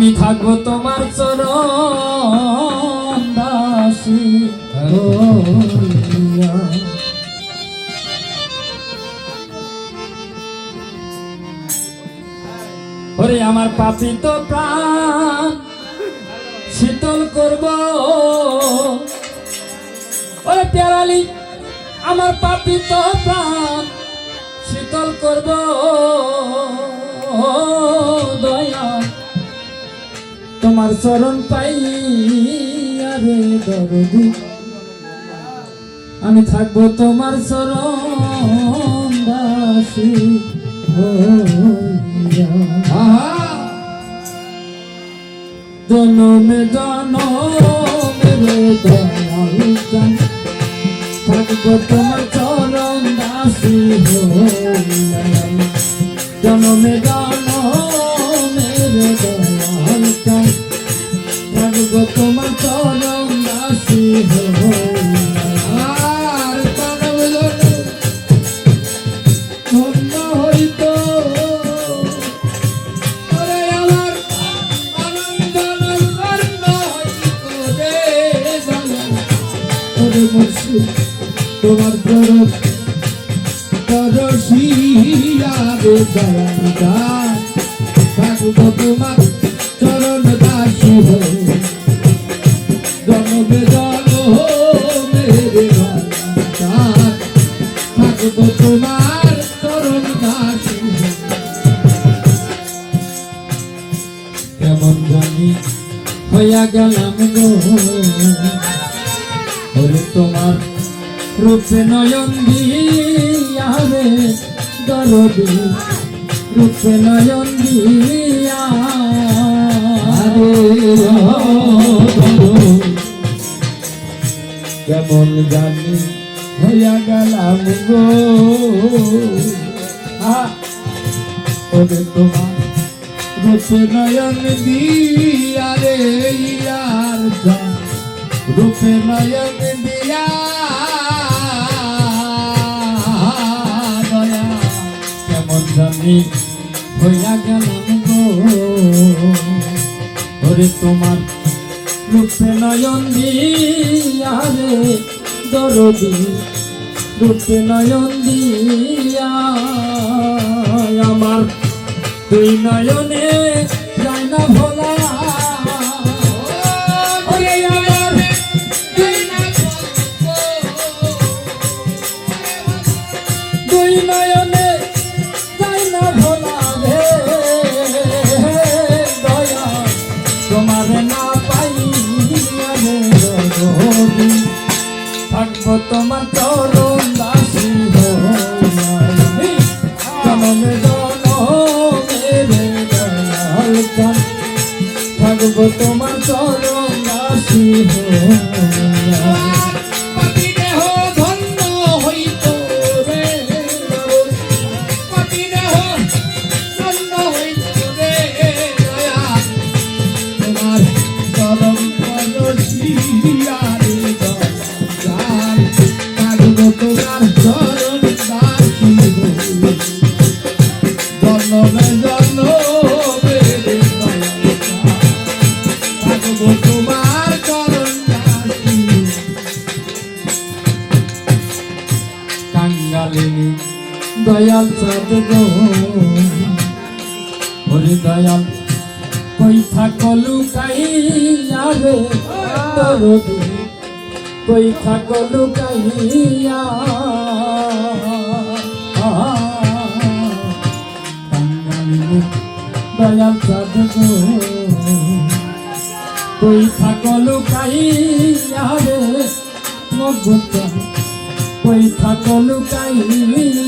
আমি থাকব তোমার চরণ দাসী। ওরে আমার পাপি তো প্রাণ, শীতল করব ওরে পেয়ারালি, আমার পাপি তো প্রাণ, শীতল করব দয়া তোমার চরণ পাই, আরে দরদি আমি থাকব তোমার চরণ দাসী। জনমে জনমে রে দয়াল থাকব তোমার চরণ দাসী। জনমে জনমে তোমার চরণ পরশিয়া রে দয়ালুদা থাকব তোমার চরণ দাসী হয়ে। জনমে তোমার চরণ দাসী কেমন জানি হইয়া গেলাম ওরে তোমার রূপে নয়ন দিয়া দরদি রূপে নয়ন দিয়া কেমন জানি হইয়া গেলাম গো। ওরে তোমার রূপে নয়ন দিয়া ইয়ার জান রূপে নয়ন দিয়া দয়া, কেমন জানি হইয়া গেলাম গো। ওরে তোমার রূপে নয়ন দিয়া রে, দরদি রূপে নয়ন দিয়া। আমার দুই নয়নে যায় না তোমার চরণ দাসী হই দয়াল চাঁদ গো। হরি দয়াল কই থাকলু কাইয়া রে দরদি কই থাকলু কাঙ্গালিনী দয়াল চাঁদ গো। কই থাকলু কাইয়া রে মগুতা কই থাকো লুকাইয়া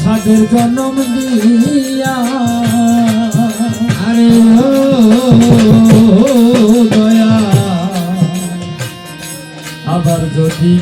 সাধের জন্ম দিয়া। আরে ও, দয়া। আবার যদি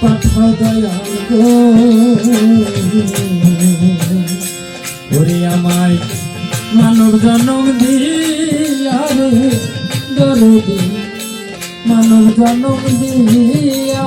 পাঠা দয়া গো, ওরে আমায় মানব জন্ম দিয়া রে, দরদি মানব জন্ম দিয়া।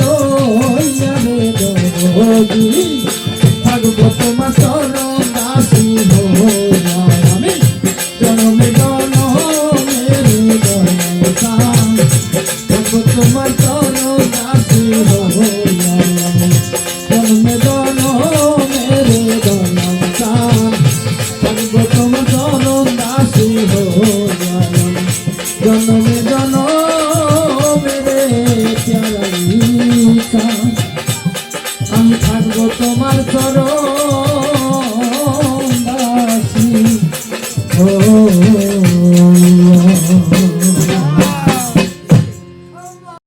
লইয়া রে থাকব তোমার